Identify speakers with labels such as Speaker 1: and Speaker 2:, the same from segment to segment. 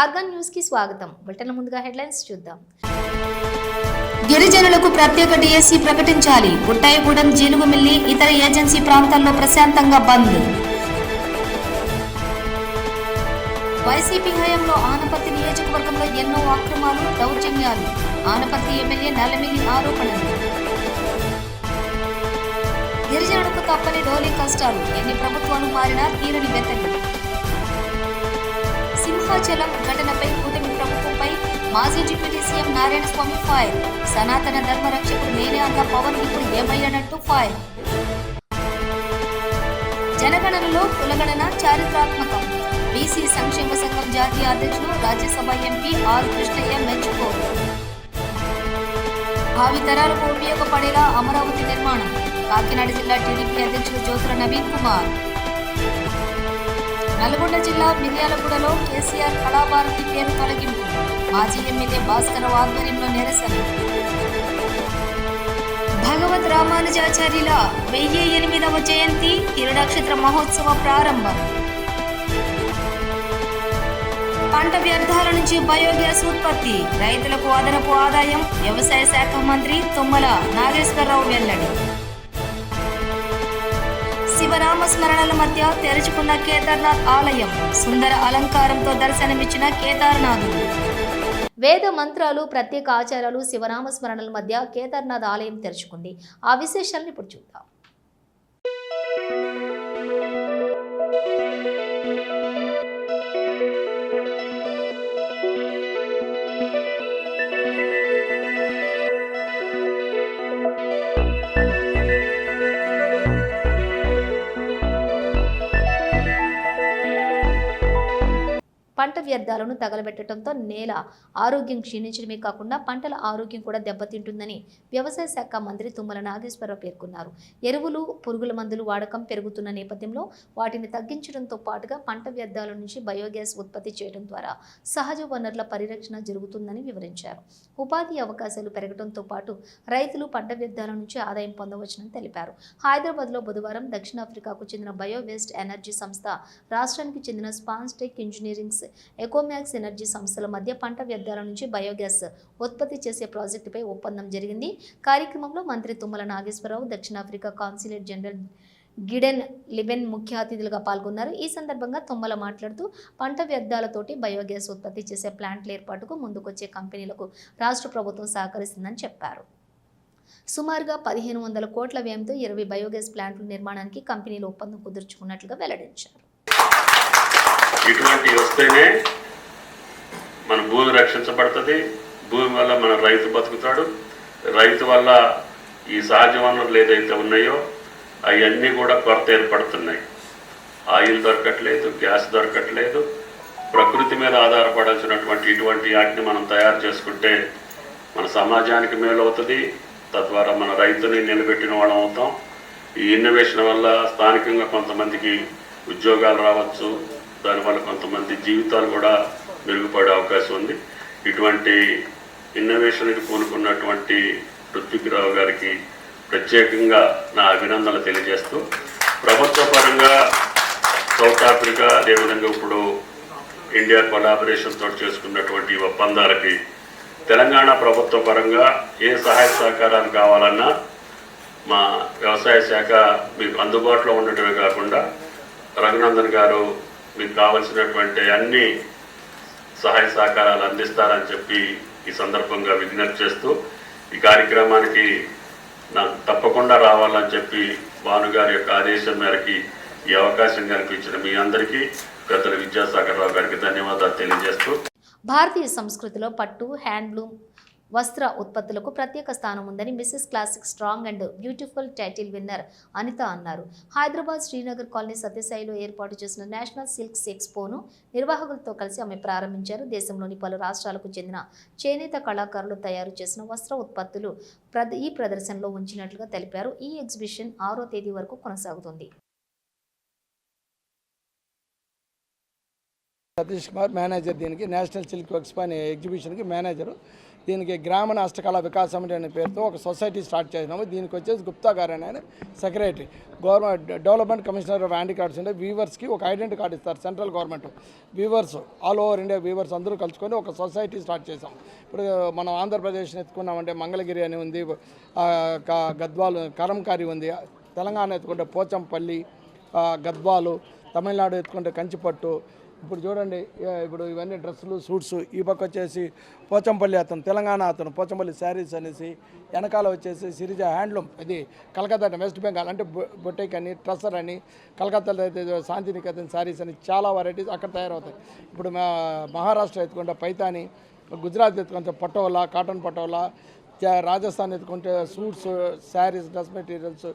Speaker 1: Organ న్యూస్కి స్వాగతం. Bulletin ముందుగా హెడ్లైన్స్ చూద్దాం.
Speaker 2: గిరిజనులకు ప్రత్యేక డిఎస్సి ప్రకటించాలి. గుట్టాయిగూడెం జీలుగుమిల్లి ఇతర ఏజెన్సీ ప్రాంతాల్లో ప్రశాంతంగా బంద్. వైసీపీ హయాంలో ఆనపత్తి నియోజకవర్గంలో ఎన్నో అక్రమాలు దౌర్జన్యాలు. ఆనపత్తి ఎమ్మెల్యే నలమిలి ఆరోపణలు. గిరిజనులకు తప్పని డోలీ కష్టాలు. ఎన్ని ప్రభుత్వాలు మారినా తీరని వెతలు భద్రాచలం ఘటనపై కూటమి ప్రభుత్వంపై మాజీ deputy CM Narayana Swamy fire. సనాతన ధర్మ రక్షకుడు నేనే అన్న పవన్ ఇప్పుడు ఏమయ్యానట్టు ఫైర్. జనగణనలో కులగణన చారిత్రాత్మకం. బీసీ సంక్షేమ సంఘం జాతీయ అధ్యక్షుడు రాజ్యసభ ఎంపీ ఆర్ కృష్ణయ్య మెచ్చుకోరు. భావి తరాలకు ఉపయోగపడేలా అమరావతి నిర్మాణం. కాకినాడ జిల్లా టీడీపీ అధ్యక్షుడు జ్యోతుల నవీన్ కుమార్. నల్గొండ జిల్లా మిర్యాలగూడలో కేసీఆర్ కళాభారతి పేరు తొలగింపు. మాజీ ఎమ్మెల్యే భాస్కర్ ఆధ్వర్యంలో నిరసన. భగవద్ రామానుజాచార్యుల వెయ్యి ఎనిమిదవ జయంతి తిరునక్షత్ర మహోత్సవ ప్రారంభం. పంట వ్యర్థాల నుంచి బయోగ్యాస్ ఉత్పత్తి. రైతులకు అదనపు ఆదాయం వ్యవసాయ శాఖ మంత్రి తుమ్మల నాగేశ్వరరావు వెల్లడి. శివనామ స్మరణల మధ్య తెరుచుకున్న కేదార్నాథ్ ఆలయం సుందర అలంకారంతో దర్శనమిచ్చిన కేదార్నాథుడు.
Speaker 1: వేద మంత్రాలు ప్రత్యేక ఆచారాలు శివనామ స్మరణల మధ్య కేదార్నాథ్ ఆలయం తెరుచుకుంది. ఆ విశేషాలను ఇప్పుడు చూద్దాం. పంట వ్యర్థాలను తగలబెట్టడంతో నేల ఆరోగ్యం క్షీణించడమే కాకుండా పంటల ఆరోగ్యం కూడా దెబ్బతింటుందని వ్యవసాయ శాఖ మంత్రి తుమ్మల నాగేశ్వరరావు పేర్కొన్నారు. ఎరువులు పురుగుల మందులు వాడకం పెరుగుతున్న నేపథ్యంలో వాటిని తగ్గించడంతో పాటుగా పంట వ్యర్థాల నుంచి బయోగ్యాస్ ఉత్పత్తి చేయడం ద్వారా సహజ వనరుల పరిరక్షణ జరుగుతుందని వివరించారు. ఉపాధి అవకాశాలు పెరగడంతో పాటు రైతులు పంట వ్యర్థాల నుంచి ఆదాయం పొందవచ్చునని తెలిపారు. హైదరాబాద్లో బుధవారం దక్షిణాఫ్రికాకు చెందిన బయో వేస్ట్ ఎనర్జీ సంస్థ రాష్ట్రానికి చెందిన స్పాన్స్టెక్ ఇంజనీరింగ్స్ ఎకోమ్యాక్స్ ఎనర్జీ సంస్థల మధ్య పంట వ్యర్థాల నుంచి బయోగ్యాస్ ఉత్పత్తి చేసే ప్రాజెక్టుపై ఒప్పందం జరిగింది. కార్యక్రమంలో మంత్రి తుమ్మల నాగేశ్వరరావు దక్షిణాఫ్రికా కాన్సులేట్ జనరల్ గిడెన్ లిబెన్ ముఖ్య అతిథులుగా పాల్గొన్నారు. ఈ సందర్భంగా తుమ్మల మాట్లాడుతూ పంట వ్యర్థాలతోటి బయోగ్యాస్ ఉత్పత్తి చేసే ప్లాంట్ల ఏర్పాటుకు ముందుకొచ్చే కంపెనీలకు రాష్ట్ర ప్రభుత్వం సహకరిస్తుందని చెప్పారు. సుమారుగా పదిహేను వందల కోట్ల వ్యయంతో ఇరవై బయోగ్యాస్ ప్లాంట్ల నిర్మాణానికి కంపెనీలు ఒప్పందం కుదుర్చుకున్నట్లుగా వెల్లడించారు.
Speaker 3: ఇటువంటివి వస్తేనే మన భూమి రక్షించబడుతుంది. భూమి వల్ల మన రైతు బతుకుతాడు. రైతు వల్ల ఈ సహజ వనరులు ఏదైతే ఉన్నాయో అవన్నీ కూడా కొరత ఏర్పడుతున్నాయి. ఆయిల్ దొరకట్లేదు గ్యాస్ దొరకట్లేదు. ప్రకృతి మీద ఆధారపడాల్సినటువంటి ఇటువంటి వాటిని మనం తయారు చేసుకుంటే మన సమాజానికి మేలు అవుతుంది తద్వారా మన రైతుని నిలబెట్టిన వాళ్ళం అవుతాం. ఈ ఇన్నోవేషన్ వల్ల స్థానికంగా కొంతమందికి ఉద్యోగాలు రావచ్చు దానివల్ల కొంతమంది జీవితాలు కూడా మెరుగుపడే అవకాశం ఉంది. ఇటువంటి ఇన్నోవేషన్కి పూనుకున్నటువంటి ఋత్విక్రావు గారికి ప్రత్యేకంగా నా అభినందనలు తెలియజేస్తూ ప్రభుత్వ పరంగా సౌత్ ఆఫ్రికా అదేవిధంగా ఇప్పుడు ఇండియా కొలాబరేషన్ తోటి చేసుకున్నటువంటి ఒప్పందాలకి తెలంగాణ ప్రభుత్వ పరంగా ఏ సహాయ సహకారాలు కావాలన్నా మా వ్యవసాయ శాఖ మీకు అందుబాటులో ఉండటమే కాకుండా రఘునందన్ గారు మీకు కావలసినటువంటి అన్ని సహాయ సహకారాలు అందిస్తారని చెప్పి ఈ సందర్భంగా విజ్ఞప్తి చేస్తూ ఈ కార్యక్రమానికి నాకు తప్పకుండా రావాలని చెప్పి భానుగారి యొక్క ఆదేశం మేరకి ఈ అవకాశం కల్పించిన మీ అందరికీ పెద్దల విద్యాసాగర్ రావు గారికి ధన్యవాదాలు తెలియజేస్తూ
Speaker 1: భారతీయ సంస్కృతిలో పట్టు హ్యాండ్లూమ్ వస్త్ర ఉత్పత్తులకు ప్రత్యేక స్థానం ఉందని Mrs classic strong and beautiful title winner Anitha అన్నారు. హైదరాబాద్ శ్రీనగర్ కాలనీ సత్యసాయిలో ఏర్పాటు చేసిన నేషనల్ సిల్క్స్ ఎక్స్పోను నిర్వాహకులతో కలిసి ఆమె ప్రారంభించారు. దేశంలోని పలు రాష్ట్రాలకు చెందిన చేనేత కళాకారులు తయారు చేసిన వస్త్ర ఉత్పత్తులు ప్రద ఈ ప్రదర్శనలో ఉంచినట్లుగా తెలిపారు. ఈ ఎగ్జిబిషన్ ఆరో తేదీ వరకు కొనసాగుతుంది.
Speaker 4: సతీష్ కుమార్ మేనేజర్ దీనికి నేషనల్ సిల్క్ ఎక్స్పో అనే ఎగ్జిబిషన్కి మేనేజరు దీనికి గ్రామీణ హస్తకళ వికాస్ సమితి అనే పేరుతో ఒక సొసైటీ స్టార్ట్ చేసినాము దీనికి వచ్చేసి గుప్తా గారు అని ఆయన secretary. Government development commissioner of handicrafts ఉండే వీవర్స్కి ఒక ఐడెంటిటీ కార్డు ఇస్తారు central government. Weavers all over India weavers అందరూ కలుసుకొని ఒక సొసైటీ స్టార్ట్ చేసాం ఇప్పుడు మనం ఆంధ్రప్రదేశ్ని ఎత్తుకున్నామంటే మంగళగిరి అని ఉంది గద్వాలు కరంకారి ఉంది తెలంగాణ ఎత్తుకుంటే పోచంపల్లి గద్వాలు తమిళనాడు ఎత్తుకుంటే కంచిపట్టు ఇప్పుడు చూడండి ఇప్పుడు ఇవన్నీ డ్రెస్సులు సూట్స్ ఈ పక్క వచ్చేసి పోచంపల్లి అతను తెలంగాణ అతను పోచంపల్లి శారీస్ అనేసి వెనకాల వచ్చేసి సిరిజ హ్యాండ్లూమ్ ఇది కలకత్తా వెస్ట్ బెంగాల్ అంటే బొ- అని ట్రస్సర్ అని కలకత్తాలో అయితే శాంతినికేతన్ శారీస్ అని చాలా వెరైటీస్ అక్కడ తయారవుతాయి. ఇప్పుడు మా మహారాష్ట్ర ఎత్తుకుంటే పైతాని గుజరాత్ ఎత్తుకుంటే పటోలా కాటన్ పటోలా రాజస్థాన్ ఎత్తుకుంటే suits saris dress materials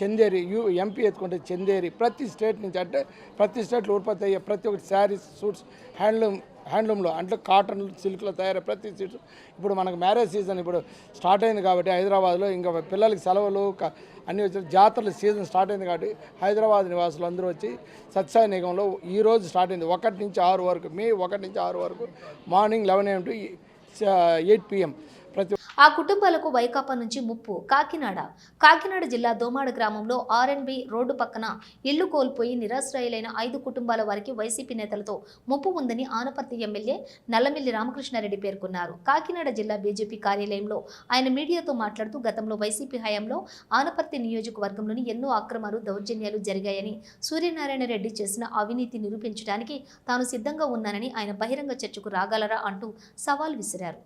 Speaker 4: Chanderi you MP ఎత్తుకుంటే చందేరి. ప్రతి స్టేట్ నుంచి అంటే ప్రతి స్టేట్లో ఉత్పత్తి అయ్యే ప్రతి ఒక్కటి శారీస్ సూట్స్ హ్యాండ్లూమ్ హ్యాండ్లూమ్లో అంటే కాటన్ సిల్క్లో తయారయ్యే ప్రతి సీట్స్. ఇప్పుడు మనకు మ్యారేజ్ సీజన్ ఇప్పుడు స్టార్ట్ అయింది కాబట్టి హైదరాబాద్లో ఇంకా పిల్లలకి సెలవులు అన్ని అన్నీ వచ్చి జాతరల సీజన్ స్టార్ట్ అయింది కాబట్టి హైదరాబాద్ నివాసులు అందరూ వచ్చి సత్సాయి నిగంలో ఈ రోజు స్టార్ట్ అయింది. ఒకటి నుంచి ఆరు వరకు మే ఒకటి నుంచి ఆరు వరకు morning eleven AM to eight PM.
Speaker 1: ఆ కుటుంబాలకు వైకాపా నుంచి ముప్పు. కాకినాడ. కాకినాడ జిల్లా దోమాడ గ్రామంలో ఆర్ఎన్బి రోడ్డు పక్కన ఇల్లు కోల్పోయి నిరాశ్రయులైన ఐదు కుటుంబాల వారికి వైసీపీ నేతలతో ముప్పు ఉందని ఆనపర్తి ఎమ్మెల్యే నల్లమిల్లి రామకృష్ణారెడ్డి పేర్కొన్నారు. కాకినాడ జిల్లా బీజేపీ కార్యాలయంలో ఆయన మీడియాతో మాట్లాడుతూ గతంలో వైసీపీ హయాంలో ఆనపర్తి నియోజకవర్గంలోని ఎన్నో అక్రమాలు దౌర్జన్యాలు జరిగాయని సూర్యనారాయణ రెడ్డి చేసిన అవినీతి నిరూపించడానికి తాను సిద్ధంగా ఉన్నానని ఆయన బహిరంగ చర్చకు రాగలరా అంటూ సవాల్ విసిరారు.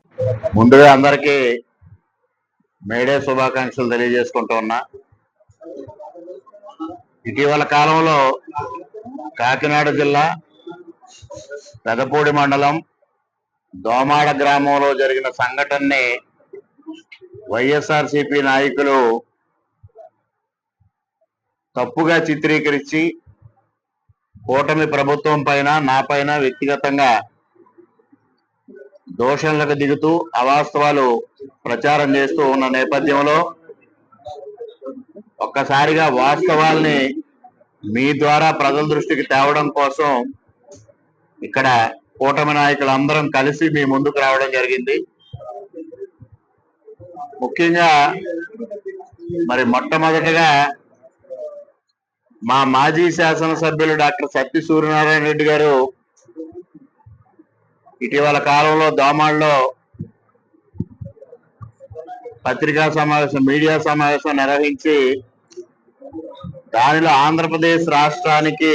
Speaker 5: ముందుగా అందరికీ మేడే శుభాకాంక్షలు తెలియజేసుకుంటూ ఉన్నా. ఇటీవల కాలంలో కాకినాడ జిల్లా పెదపూడి మండలం దోమాడ గ్రామంలో జరిగిన సంఘటనని వైఎస్ఆర్సిపి నాయకులు తప్పుగా చిత్రీకరించి కూటమి ప్రభుత్వం పైన నా పైన వ్యక్తిగతంగా దోషణలకు దిగుతూ అవాస్తవాలు ప్రచారం చేస్తూ ఉన్న నేపథ్యంలో ఒక్కసారిగా వాస్తవాల్ని మీ ద్వారా ప్రజల దృష్టికి తేవడం కోసం ఇక్కడ కూటమి నాయకులు అందరం కలిసి మీ ముందుకు రావడం జరిగింది. ముఖ్యంగా మరి మొట్టమొదటగా మా మాజీ శాసనసభ్యులు డాక్టర్ సత్య సూర్యనారాయణ రెడ్డి గారు ఇటీవల కాలంలో దోమాల్లో పత్రికా సమావేశం మీడియా సమావేశం నిర్వహించి దానిలో ఆంధ్రప్రదేశ్ రాష్ట్రానికి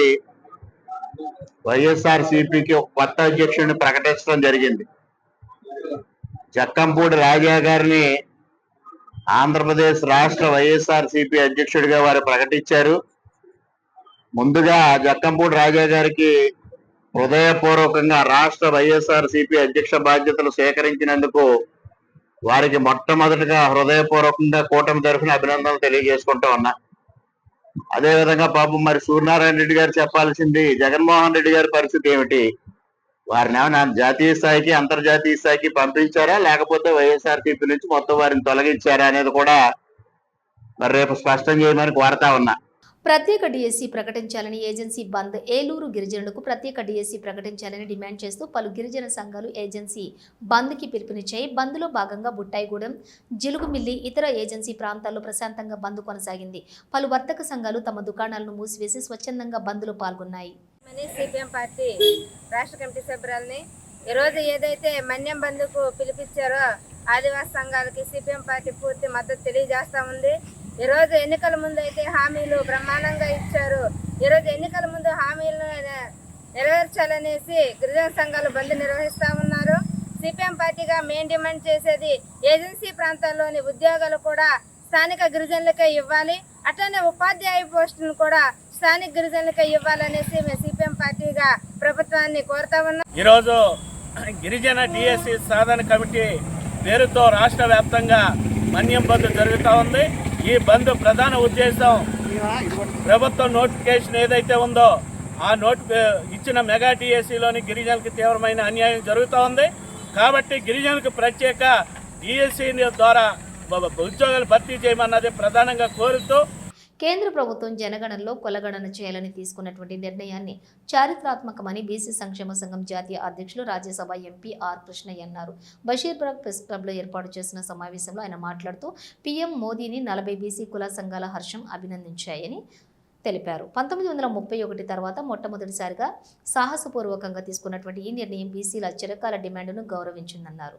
Speaker 5: వైఎస్ఆర్ సిపికి ఒక కొత్త అధ్యక్షుడిని ప్రకటించడం జరిగింది. చక్కంపూడి రాజా గారిని ఆంధ్రప్రదేశ్ రాష్ట్ర వైఎస్ఆర్ సిపి అధ్యక్షుడిగా వారు ప్రకటించారు. ముందుగా జక్కంపూడి రాజా గారికి హృదయపూర్వకంగా రాష్ట్ర వైఎస్ఆర్ సిపి అధ్యక్ష బాధ్యతలు సేకరించినందుకు వారికి మొట్టమొదటిగా హృదయపూర్వకంగా కూటమి తరఫున అభినందనలు తెలియజేసుకుంటూ ఉన్నా. అదే విధంగా పాపం మరి సూర్యనారాయణ రెడ్డి గారు చెప్పాల్సింది జగన్మోహన్ రెడ్డి గారి పరిస్థితి ఏమిటి? వారిని ఏమైనా జాతీయ స్థాయికి అంతర్జాతీయ స్థాయికి పంపించారా? లేకపోతే వైఎస్ఆర్ నుంచి మొత్తం వారిని తొలగించారా అనేది కూడా మరి రేపు స్పష్టం చేయమని కోరుతా ఉన్నా.
Speaker 1: ప్రత్యేక డిఎస్సి ప్రకటించాలని ఏజెన్సీ బంద్ ఏలూరు గిరిజనులకు ప్రత్యేక డిఎస్సీ ప్రకటించాలని డిమాండ్ చేస్తూ పలు గిరిజన సంఘాలు ఏజెన్సీ బంద్కి పిలుపునిచ్చాయి. బంద్లో భాగంగా బుట్టాయిగూడెం జిలుగుమిల్లి ఇతర ఏజెన్సీ ప్రాంతాల్లో ప్రశాంతంగా బంద్ కొనసాగింది. పలు వర్తక సంఘాలు తమ దుకాణాలను మూసివేసి స్వచ్ఛందంగా బంద్లో పాల్గొన్నాయి.
Speaker 6: అని సిపిఎం పార్టీ రాష్ట్ర కమిటీ సభ్యురాలని ఈరోజు ఏదైతే మన్యం బంద్కు పిలిపించారో ఆదివాసీ సంఘాలకి సిపిఎం పార్టీ పూర్తి మద్దతు తెలియజేస్తా ఉంది. ఈరోజు ఎన్నికల ముందు అయితే హామీలు బ్రహ్మాండంగా ఇచ్చారు. ఈరోజు ఎన్నికల ముందు హామీలను నెరవేర్చాలనేసి గిరిజన సంఘాలు బంద్ నిర్వహిస్తా ఉన్నారు. సిపిఎం పార్టీగా మెయిన్ డిమాండ్ చేసేది ఏజెన్సీ ప్రాంతాల్లోని ఉద్యోగాలు కూడా స్థానిక గిరిజనులకే ఇవ్వాలి. అట్లనే ఉపాధ్యాయ పోస్టులను కూడా స్థానిక గిరిజనులకే ఇవ్వాలనేసి మేము సిపిఎం పార్టీగా ప్రభుత్వాన్ని కోరుతా ఉన్నాం.
Speaker 7: ఈరోజు గిరిజన డిఎస్సి సాధన కమిటీ పేరుతో రాష్ట్ర వ్యాప్తంగా మన్యం బంద్ జరుగుతూ ఉంది. ఈ బంద్ ప్రధాన ఉద్దేశం ప్రభుత్వం నోటిఫికేషన్ ఏదైతే ఉందో ఆ నోటి ఇచ్చిన మెగా డిఎస్సిలోని గిరిజనులకు తీవ్రమైన అన్యాయం జరుగుతూ ఉంది. కాబట్టి గిరిజనులకు ప్రత్యేక టీఎస్సీ ద్వారా ఉద్యోగాలు భర్తీ చేయమన్నది ప్రధానంగా కోరుతూ
Speaker 1: కేంద్ర ప్రభుత్వం జనగణనలో కొలగణన చేయాలని తీసుకున్నటువంటి నిర్ణయాన్ని చారిత్రాత్మకమని బీసీ సంక్షేమ సంఘం జాతీయ అధ్యక్షులు రాజ్యసభ ఎంపీ ఆర్ కృష్ణయ్య అన్నారు. బషీర్బాగ్ ప్రెస్ క్లబ్లో ఏర్పాటు చేసిన సమావేశంలో ఆయన మాట్లాడుతూ పీఎం మోదీని నలభై బీసీ కుల సంఘాల హర్షం అభినందించాయని తెలిపారు. పంతొమ్మిది వందల ముప్పై ఒకటి తర్వాత మొట్టమొదటిసారిగా సాహసపూర్వకంగా తీసుకున్నటువంటి ఈ నిర్ణయం బీసీల చిరకాల డిమాండ్ను గౌరవించిందన్నారు.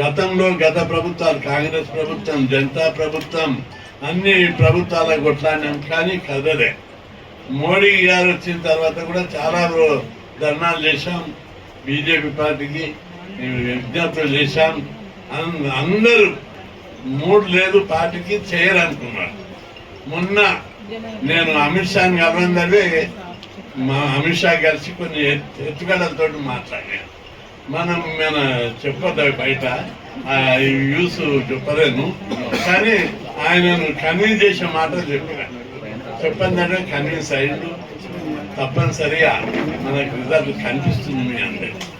Speaker 8: గతంలో గత ప్రభుత్వాలు కాంగ్రెస్ ప్రభుత్వం జనతా ప్రభుత్వం అన్ని ప్రభుత్వాల కొట్లాడినాం కానీ కదలే. మోడీ గారు వచ్చిన తర్వాత కూడా చాలా ధర్నాలు చేశాం. బీజేపీ పార్టీకి విజ్ఞప్తులు చేశాం. అన్- అందరూ మూడు లేదు పార్టీకి చేయరనుకున్నారు. మొన్న నేను అమిత్ షాని కలవందరే మా అమిత్ షా కలిసి కొన్ని ఎత్తు- ఎత్తుగడలతో మాట్లాడాను మనం మన చెప్పొద్దు బయట. ఆ, యూస్ చెప్పలేను. కానీ ఆయనను కన్విన్స్ చేసే మాట చెప్పిన. చెప్పందంటే కన్విన్స్ అయ్యిండు. తప్పనిసరిగా మనకు రిజల్ట్ కనిపిస్తుంది మీ అందరికి.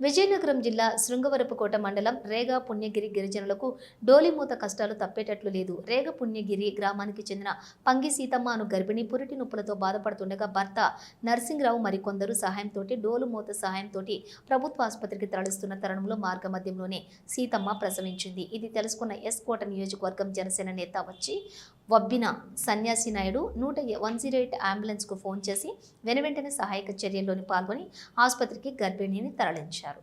Speaker 1: విజయనగరం జిల్లా శృంగవరపుకోట మండలం రేగా పుణ్యగిరి గిరిజనులకు డోలిమూత కష్టాలు తప్పేటట్లు లేదు. రేగ పుణ్యగిరి గ్రామానికి చెందిన పంగి సీతమ్మ అను గర్భిణి పురిటి నొప్పులతో బాధపడుతుండగా భర్త నర్సింగ్రావు మరికొందరు సహాయంతో డోలుమూత సహాయంతో ప్రభుత్వ ఆసుపత్రికి తరలిస్తున్న తరుణంలో మార్గమధ్యంలోనే సీతమ్మ ప్రసవించింది. ఇది తెలుసుకున్న ఎస్ కోట నియోజకవర్గం జనసేన నేత వచ్చి వబ్బిన సన్యాసి నాయుడు నూట వన్ జీరో ఎయిట్ అంబులెన్స్కు ఫోన్ చేసి వెనువెంటనే సహాయక చర్యల్లోని పాల్గొని ఆసుపత్రికి గర్భిణిని తరలించారు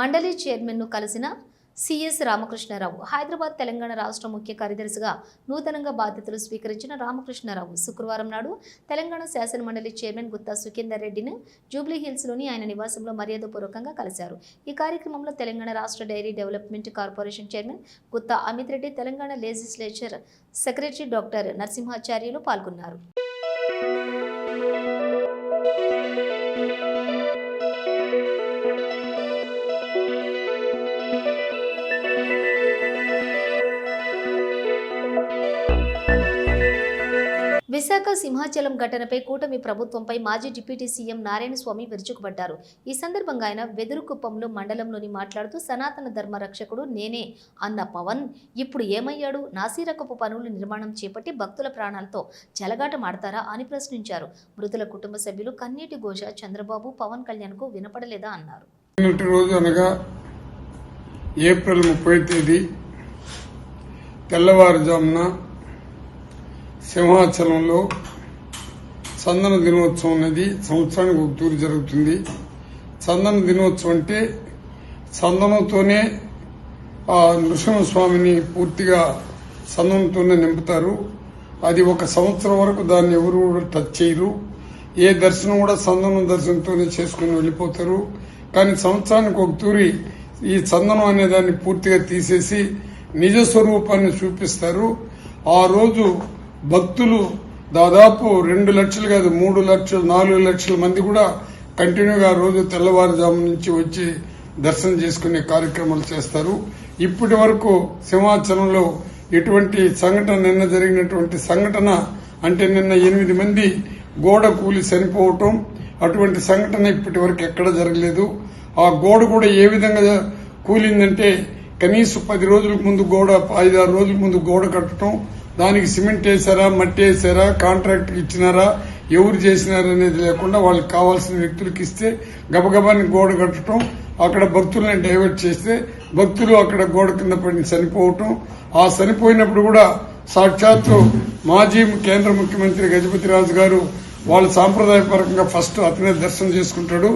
Speaker 1: మండలి చైర్మన్ను కలిసిన సిఎస్ రామకృష్ణారావు. హైదరాబాద్ తెలంగాణ రాష్ట్ర ముఖ్య కార్యదర్శిగా నూతనంగా బాధ్యతలు స్వీకరించిన రామకృష్ణారావు శుక్రవారం నాడు తెలంగాణ శాసన మండలి చైర్మన్ గుత్తా సుఖేందర్ రెడ్డిని జూబ్లీహిల్స్లోని ఆయన నివాసంలో మర్యాదపూర్వకంగా కలిశారు. ఈ కార్యక్రమంలో తెలంగాణ రాష్ట్ర dairy development corporation chairman Gutta Amit Reddy Telangana legislature secretary doctor Narasimhacharyulu పాల్గొన్నారు. విశాఖ సింహాచలం ఘటనపై కూటమి ప్రభుత్వంపై మాజీ డిప్యూటీ సీఎం నారాయణ స్వామి విరుచుకుపడ్డారు. ఈ సందర్భంగా ఆయన వెదురుకుప్పంలో మండలంలోని మాట్లాడుతూ సనాతన ధర్మ రక్షకుడు నేనే అన్న పవన్ ఇప్పుడు ఏమయ్యాడు? నాసిరకపు పనులు నిర్మాణం చేపట్టి భక్తుల ప్రాణాలతో చెలగాటమాడతారా అని ప్రశ్నించారు. మృతుల కుటుంబ సభ్యులు కన్నీటి ఘోష చంద్రబాబు పవన్ కళ్యాణ్కు వినపడలేదా అన్నారు.
Speaker 9: రోజు అనగా ఏప్రిల్ ముప్పై తేదీ తెల్లవారుజామున సింహాచలంలో చందన దినోత్సవం అనేది సంవత్సరానికి ఒక తూరు జరుగుతుంది. చందన దినోత్సవం అంటే చందనంతోనే ఆ నృసింహస్వామిని పూర్తిగా చందనంతోనే నింపుతారు. అది ఒక సంవత్సరం వరకు దాన్ని ఎవరు కూడా టచ్ చేయరు. ఏ దర్శనం కూడా చందనం దర్శనంతోనే చేసుకుని వెళ్ళిపోతారు. కానీ సంవత్సరానికి ఒక తూరి ఈ చందనం అనే దాన్ని పూర్తిగా తీసేసి నిజ స్వరూపాన్ని చూపిస్తారు. ఆ రోజు భక్తులు దాదాపు రెండు లక్షలు కాదు మూడు లక్షలు నాలుగు లక్షల మంది కూడా కంటిన్యూగా రోజు తెల్లవారుజాము నుంచి వచ్చి దర్శనం చేసుకునే కార్యక్రమాలు చేస్తారు. ఇప్పటి వరకు సింహాచలంలో ఎటువంటి సంఘటన నిన్న జరిగినటువంటి సంఘటన అంటే నిన్న ఎనిమిది మంది గోడ కూలి చనిపోవటం అటువంటి సంఘటన ఇప్పటి వరకు ఎక్కడ జరగలేదు. ఆ గోడ కూడా ఏ విధంగా కూలిందంటే కనీసం పది రోజుల ముందు గోడ ఐదారు రోజుల ముందు గోడ కట్టడం దానికి సిమెంట్ వేసారా మట్టి వేసారా కాంట్రాక్ట్ ఇచ్చినారా ఎవరు చేసినారా అనేది లేకుండా వాళ్ళకి కావాల్సిన వ్యక్తులకు ఇస్తే గబగబాని గోడ కట్టడం అక్కడ భక్తులను డైవర్ట్ చేస్తే భక్తులు అక్కడ గోడ కింద పడిన చనిపోవటం ఆ చనిపోయినప్పుడు కూడా సాక్షాత్తు మాజీ కేంద్ర ముఖ్యమంత్రి గజపతి రాజు గారు వాళ్ళు సాంప్రదాయపరంగా ఫస్ట్ అతనే దర్శనం చేసుకుంటాడు.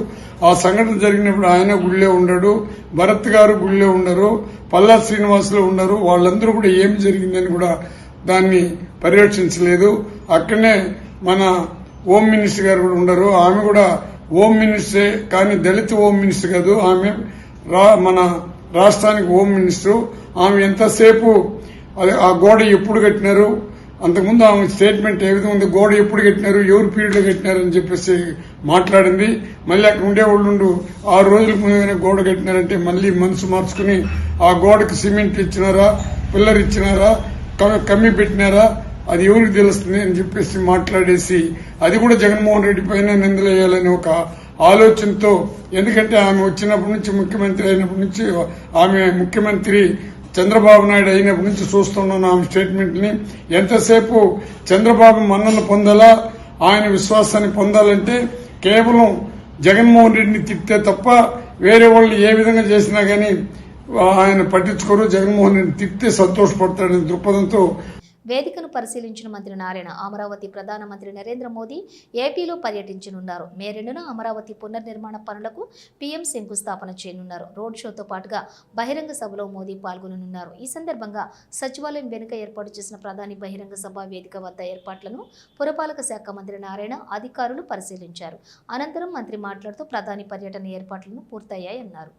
Speaker 9: ఆ సంఘటన జరిగినప్పుడు ఆయన గుళ్ళే ఉండడు భరత్ గారు గుళ్ళే ఉండరు పల్లా శ్రీనివాసులు ఉండరు వాళ్ళందరూ కూడా ఏం జరిగిందని కూడా దాన్ని పర్యవేక్షించలేదు. అక్కడనే మన హోమ్ మినిస్టర్ గారు కూడా ఉండరు. ఆమె కూడా హోమ్ మినిస్టరే కానీ దళిత హోమ్ మినిస్టర్ కాదు. ఆమె రా- మన రాష్ట్రానికి హోమ్ మినిస్టర్. ఆమె ఎంతసేపు ఆ గోడ ఎప్పుడు కట్టినారు? అంతకుముందు ఆమె స్టేట్మెంట్ ఏ విధంగా ఉంది? గోడ ఎప్పుడు కట్టినారు? ఎవరు పీరియడ్లో కట్టినారు అని చెప్పేసి మాట్లాడింది. మళ్ళీ అక్కడ ఉండేవాళ్ళు ఉండు ఆరు రోజుల ముందుగానే గోడ కట్టినారంటే మళ్ళీ మనసు మార్చుకుని ఆ గోడకు సిమెంట్ ఇచ్చినారా? పిల్లర్ ఇచ్చినారా? కమ్మి పెట్టినారా? అది ఎవరికి తెలుస్తుంది అని చెప్పేసి మాట్లాడేసి అది కూడా జగన్మోహన్ రెడ్డి పైన నిందలేయాలని ఒక ఆలోచనతో ఎందుకంటే ఆమె వచ్చినప్పటి నుంచి ముఖ్యమంత్రి అయినప్పటి నుంచి ఆమె ముఖ్యమంత్రి చంద్రబాబు నాయుడు అయినప్పటి నుంచి చూస్తున్నాను ఆమె స్టేట్మెంట్ని ఎంతసేపు చంద్రబాబు మన్నను పొందాలా? ఆయన విశ్వాసాన్ని పొందాలంటే కేవలం జగన్మోహన్ రెడ్డిని తిప్పితే తప్ప వేరే వాళ్ళు ఏ విధంగా చేసినా గానీ ఆయన పట్టించుకోరు. జగన్మోహన్ రెడ్డి తిట్టే సంతోషపడతాడనే దృక్పథంతో
Speaker 1: వేదికను పరిశీలించిన మంత్రి నారాయణ అమరావతి ప్రధానమంత్రి నరేంద్ర మోదీ ఏపీలో పర్యటించనున్నారు. మే రెండున అమరావతి పునర్నిర్మాణ పనులకు పీఎం శంకుస్థాపన చేయనున్నారు. రోడ్ షోతో పాటుగా బహిరంగ సభలో మోదీ పాల్గొననున్నారు. ఈ సందర్భంగా సచివాలయం వెనుక ఏర్పాటు చేసిన ప్రధాని బహిరంగ సభ వేదిక వద్ద ఏర్పాట్లను పురపాలక శాఖ మంత్రి నారాయణ అధికారులు పరిశీలించారు. అనంతరం మంత్రి మాట్లాడుతూ ప్రధాని పర్యటన ఏర్పాట్లను పూర్తయ్యాయన్నారు.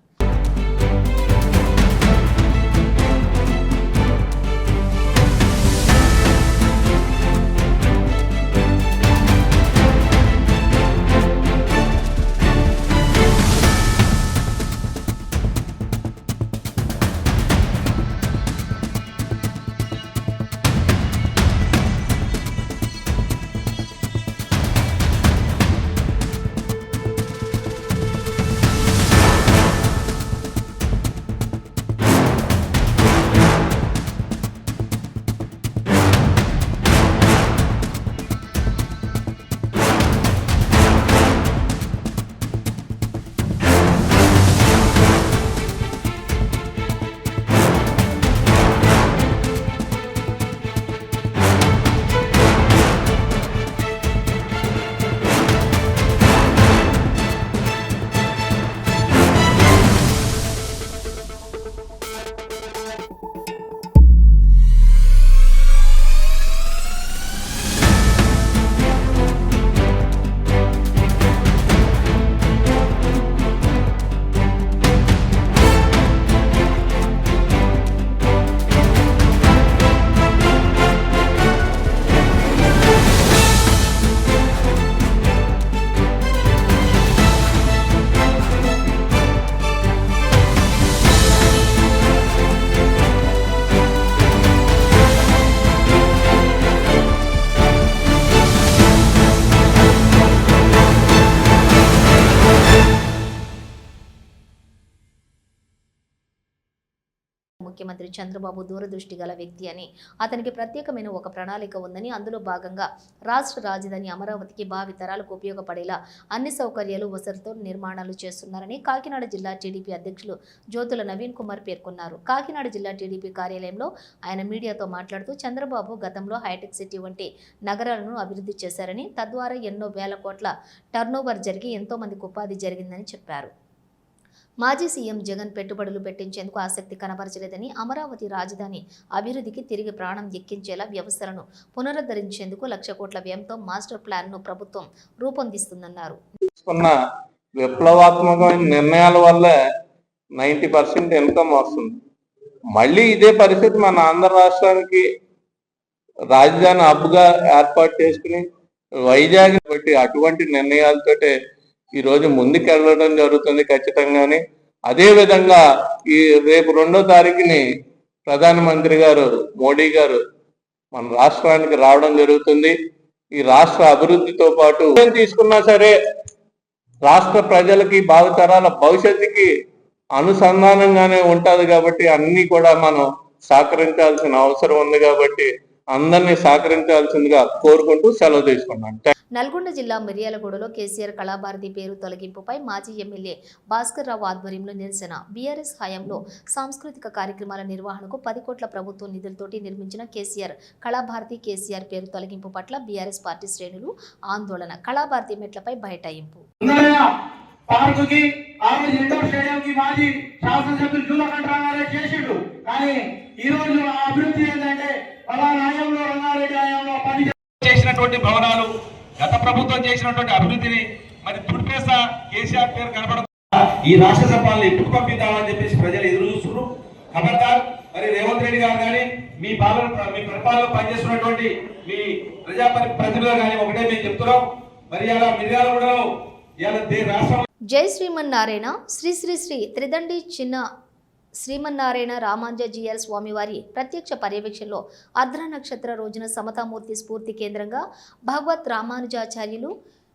Speaker 1: చంద్రబాబు దూరదృష్టి గల వ్యక్తి అని. అతనికి ప్రత్యేకమైన ఒక ప్రణాళిక ఉందని అందులో భాగంగా రాష్ట్ర రాజధాని అమరావతికి భావి తరాలకు ఉపయోగపడేలా అన్ని సౌకర్యాలు వసతితో నిర్మాణాలు చేస్తున్నారని కాకినాడ జిల్లా టీడీపీ అధ్యక్షులు జ్యోతుల నవీన్ కుమార్ పేర్కొన్నారు. కాకినాడ జిల్లా టీడీపీ కార్యాలయంలో ఆయన మీడియాతో మాట్లాడుతూ చంద్రబాబు గతంలో హైటెక్ సిటీ వంటి నగరాలను అభివృద్ధి చేశారని తద్వారా ఎన్నో వేల కోట్ల టర్నోవర్ జరిగి ఎంతో మందికి ఉపాధి జరిగిందని చెప్పారు. మాజీ సీఎం జగన్ పెట్టుబడులు పెట్టించేందుకు ఆసక్తి కనబరచలేదని అమరావతి రాజధాని అభివృద్ధికి తిరిగి ప్రాణం ఎక్కించేలా వ్యవస్థలను పునరుద్ధరించేందుకు లక్ష కోట్ల వ్యయంతో మాస్టర్ ప్లాన్ను ప్రభుత్వం రూపొందిస్తుందన్నారు.
Speaker 10: విప్లవాత్మకమైన నిర్ణయాల వల్ల నైంటీ పర్సెంట్ ఇన్కమ్ వస్తుంది. మళ్ళీ ఇదే పరిస్థితి మన ఆంధ్ర రాష్ట్రానికి రాజధాని హబ్గా ఏర్పాటు చేసుకుని వైజాగ్ బట్టి అటువంటి నిర్ణయాలతోటే ఈ రోజు ముందుకెళ్ళడం జరుగుతుంది ఖచ్చితంగానే. అదే విధంగా ఈ రేపు రెండో తారీఖుని ప్రధానమంత్రి గారు మోడీ గారు మన రాష్ట్రానికి రావడం జరుగుతుంది. ఈ రాష్ట్ర అభివృద్ధితో పాటు ఏం తీసుకున్నా సరే రాష్ట్ర ప్రజలకి భావితరాల భవిష్యత్తుకి అనుసంధానంగానే ఉంటుంది కాబట్టి అన్ని కూడా మనం సహకరించాల్సిన అవసరం ఉంది కాబట్టి అందరినీ సహకరించాల్సిందిగా కోరుకుంటూ సెలవు తీసుకున్నాను.
Speaker 1: నల్గొండ జిల్లా మిర్యాలగూడలో కేసీఆర్ కళాభారతి పేరు తొలగింపుపై మాజీ ఎమ్మెల్యే భాస్కర్ రావు ఆధ్వర్యంలో నిరసన. బీఆర్ఎస్ హయాంలో సాంస్కృతిక కార్యక్రమాల నిర్వహణకు పది కోట్ల ప్రభుత్వ నిధులతోటి నిర్మించిన కేసీఆర్ కళాభారతి కేసీఆర్ పేరు తొలగింపు పట్ల బీఆర్ఎస్ పార్టీ శ్రేణులు ఆందోళన. కళాభారతి మెట్లపై బైఠాయింపు.
Speaker 11: పార్కుకి ఆ రోజు ఇండోర్ స్టేడియం కి మాజీ శాసనసభ్యులు జూలకంఠ రంగారెడ్డి చేసిండు కానీ ఈ రోజు ఆ అభివృద్ధి ఏంటంటే పలానా హయాంలో రంగారెడ్డి హయాంలో పని చేసినటువంటి భవనాలు గత ప్రభుత్వం చేసినటువంటి అభివృద్ధిని మరి తుడిపేస కేసీఆర్ పేరు కనపడ ఈ రాష్ట్ర సభలను ఎప్పుడు పంపిద్దామని చెప్పేసి ప్రజలు ఎదురు చూస్తున్నారు. ఖబర్దార్ మరి రేవంత్ రెడ్డి గారు కానీ మీ పాలన మీ పరిపాలనలో పనిచేస్తున్నటువంటి మీ ప్రజా పరి- ప్రతినిధులు కానీ ఒకటే మేము చెప్తున్నాం. మరి అలా మిర్యాల కూడా ఇలా రాష్ట్రం
Speaker 1: జై శ్రీమన్నారాయణ శ్రీ శ్రీ శ్రీ త్రిదండి చిన్న శ్రీమన్నారాయణ రామాంజీయర్ స్వామివారి ప్రత్యక్ష పర్యవేక్షణలో అర్ధ నక్షత్ర రోజున సమతామూర్తి స్ఫూర్తి కేంద్రంగా భగవత్ రామానుజాచార్యులు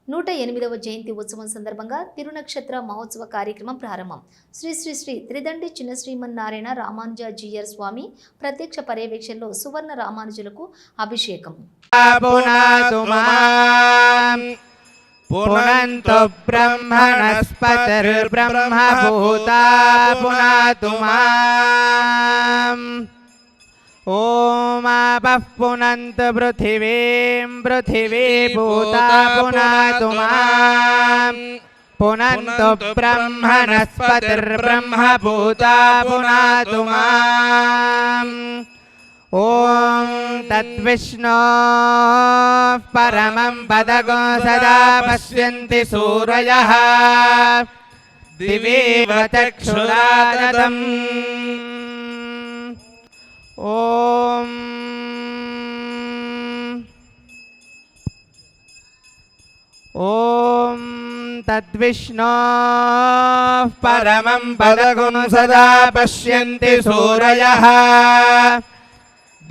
Speaker 1: నూట ఎనిమిదవ జయంతి ఉత్సవం సందర్భంగా తిరునక్షత్ర మహోత్సవ కార్యక్రమం ప్రారంభం. శ్రీ శ్రీ శ్రీ త్రిదండి చిన్న శ్రీమన్నారాయణ రామానుజాజీయర్ స్వామి ప్రత్యక్ష పర్యవేక్షణలో సువర్ణ రామానుజులకు అభిషేకం.
Speaker 12: पुनन्तो ब्रह्मणस्पतिर्ब्रह्मभूता पुनातु माम् ओमापः पुनन्तु पृथिवीं पृथिवी भूता पुनातु माम् पुनन्तु ब्रह्मणस्पतिर्ब्रह्मभूता पुनातु माम् ॐ तद्विष्णो परमं पदगो सदा पश्यन्ति सूरयः दिवेव चक्षुरादम् ॐ ॐ तद्विष्णो परमं पदगुं सदा पश्यन्ति सूरयः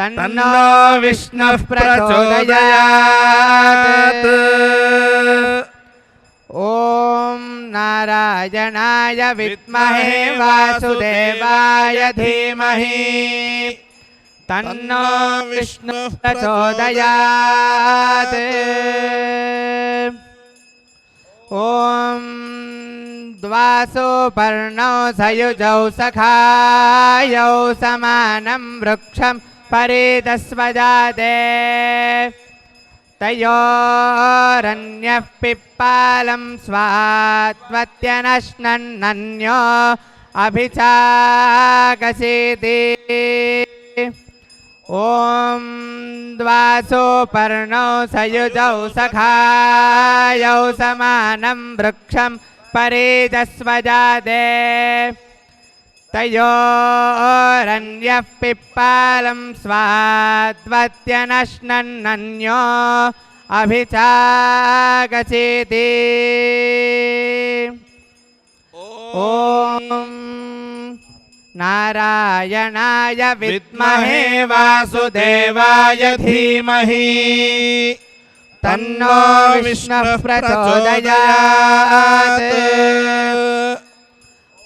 Speaker 12: तन्नो विष्णुः प्रचोदयात् ॐ नारायणाय विद्महे वासुदेवाय धीमहि तन्नो विष्णुः प्रचोदयात् ॐ द्वासो पर्णौ सयुजौ सखायौ समानं वृक्षं परितस्वजाते तयोरन्यः पिप्पालं स्वात्वत्यनश्नन्नन्यो अभिचाकसीति ॐ द्वासो पर्णौ सयुजौ सखायौ समानं वृक्षं परितस्वजाते तयोरन्यः पिप्पालं स्वात्वत्यनश्नन्नन्यो अभिचाकचेति ॐ नारायणाय विद्महे वासुदेवाय धीमहि तन्नो विष्णुः प्रचोदयात्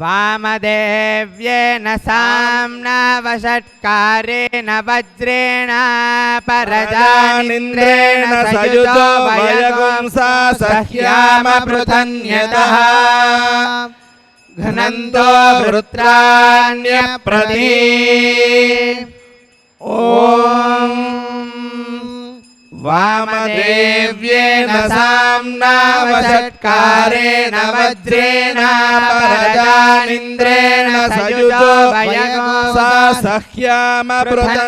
Speaker 12: वामदेव्येन साम्ना वषट्कारेण वज्रेण परजानिन्द्रेण सयुतो वयगुंसा सह्यामपृथन्यतः घ्नन्तो वृत्राण्यप्रति ॐ वामदेव्येन साम्ना वषट्कारेण वज्रेण परजानिन्द्रेण सयुतो वयगुंसा सह्यामपृथन्यतः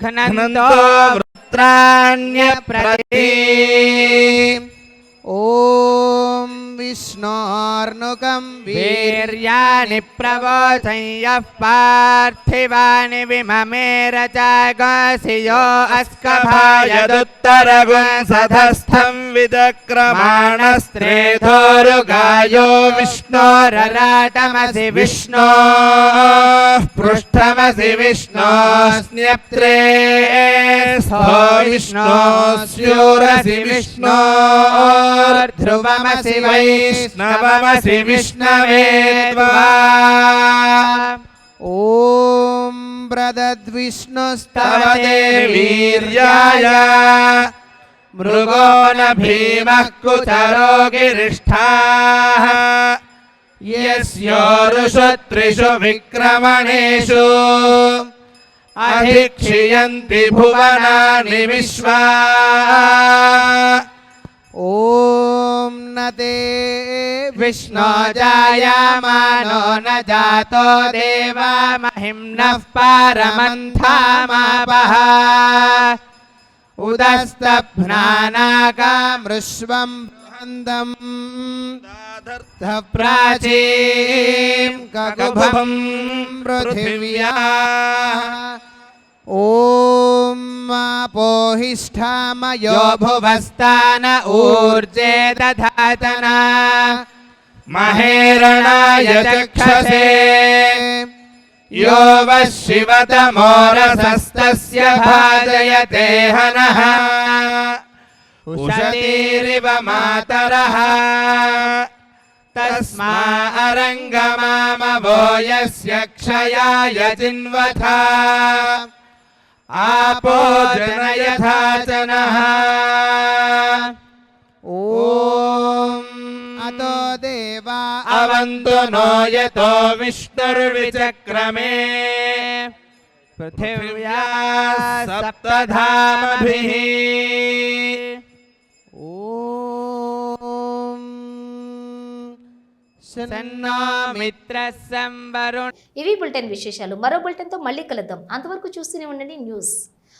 Speaker 12: घ्नन्तो वृत्राण्यप्रति ॐ विष्णो र्नुकं वीर्याणि प्रवोचं यः पार्थिवानि विममेर चागासि यो अस्कभायदुत्तरगुंसधस्थं विदक्रमाणस्त्रेधोरुगायो विष्णोरराटमसि विष्णो पृष्ठमसि विष्णो स्न्यप्त्रे स्थो विष्णो स्यूरसि विष्णो ध्रुवमसि वैष्णवमसि विष्णवे त्वा ॐ ब्रदद्विष्णुस्तव देवीर्याय मृगो न भीमः कुतरो गिरिष्ठाः यस्योरुषु त्रिषु विक्रमणेषु अधिक्षियन्ति भुवनानि विश्वा ॐ न ते विष्णो जायामानो न जातो देवा महिम्नः पारमन्थामापः उदस्तभ्नानाकामृष्वं बृहन्दम् प्राचीं ककुभं पृथिव्या ॐ मापोहिष्ठामयो भुवस्तान ऊर्जे दधातना महेरणाय चक्षसे यो वः शिवतमोरसस्तस्य भाजयते हनः उषतीरिव मातरः तस्मा अरङ्गमामवो यस्य क्षयाय जिन्वथा आपो जनयथा च नः ॐ अतो देवा अवन्तु नो यतो विष्णुर्विचक्रमे पृथिव्या सप्तधामभिः
Speaker 1: ఇవి బులెటిన్ విశేషాలు. మరో బులెటిన్తో మళ్ళీ కలుద్దాం. అంతవరకు చూస్తూనే ఉండండి న్యూస్.